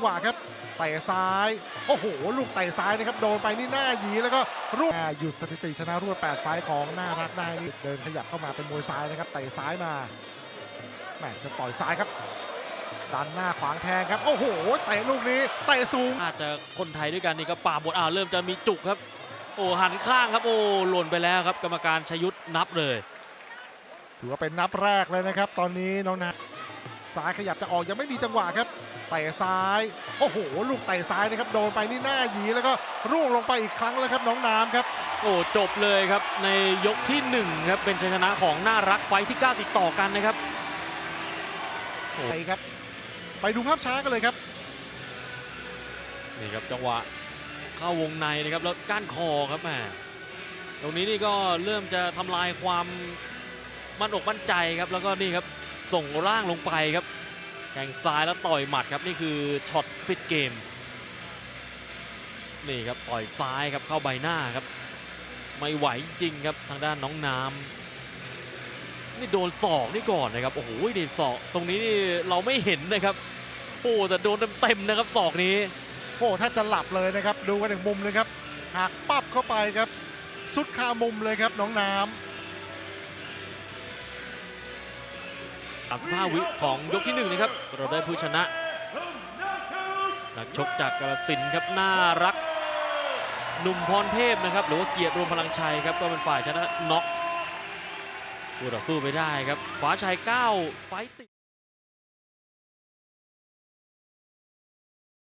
งหวะครับเตะซ้าย โอ้โห ลูกเตะซ้ายนะครับ โดนไปนี่หน้าหยีแล้วก็รูปหยุดสถิติชนะรวด 8 ไฟล์ของน่ารักได้นี่เดินขยับเข้ามาเป็นมวยซ้ายนะครับเตะซ้ายมาแหมจะต่อยซ้ายครับดันหน้าขวางแทงครับ โอ้โหเตะลูกนี้เตะสูงอาจจะคนไทยด้วยกันนี่ก็ป่าบทอ่าเริ่มจะมีจุกครับ โอ้หันข้างครับโอ้หล่นไปแล้วครับ กรรมการชยุทธนับเลย ถือว่าเป็นนับแรกเลยนะครับ ตอนนี้น้องนาซ้ายขยับจะออกยังไม่มีจังหวะครับ เตะซ้าย โอ้โห ลูกเตะซ้ายนะครับ โดนไปนี่หน้าหยีแล้วก็ร่วงลงไปอีกครั้งแล้วครับน้องน้ำครับ โอ้จบเลยครับในยกที่หนึ่งครับเป็นชัยชนะของน่ารักไฟท์ที่ 9 ติดต่อกันนะครับไปครับ ไปดูภาพช้ากันเลยครับ นี่ครับจังหวะเข้าวงในนะครับแล้วก้านคอครับแหมตรงนี้นี่ก็เริ่มจะทำลายความมั่นอกมั่นใจครับแล้วก็นี่ครับส่งร่างลงไปครับ แข่งซ้ายแล้วต่อยหมัดครับนี่คือช็อตปิดเกมนี่ครับต่อยซ้ายครับเข้าใบหน้าครับ ไม่ไหวจริงครับทางด้านน้องน้ำนี่โดนศอกนี่ก่อนนะครับโอ้โหนี่ศอกตรงนี้นี่เราไม่เห็นนะครับโอ้แต่โดนเต็มๆนะครับศอกนี้โอ้ถ้าจะหลับเลยนะครับ ดูกันหนึ่งมุมเลยครับหักปั๊บเข้าไปครับ สุดคามุมเลยครับน้องน้ 35วิของยกที่หนึ่งนะครับเราได้ผู้ชนะนักชกจากกาลสินครับน่ารักหนุ่มพรเทพนะครับหรือว่าเกียรติรวมพลังชัยครับก็เป็นฝ่ายชนะน็อกคู่ต่อสู้ไปได้ครับขวาชัย9ไฟต์ติ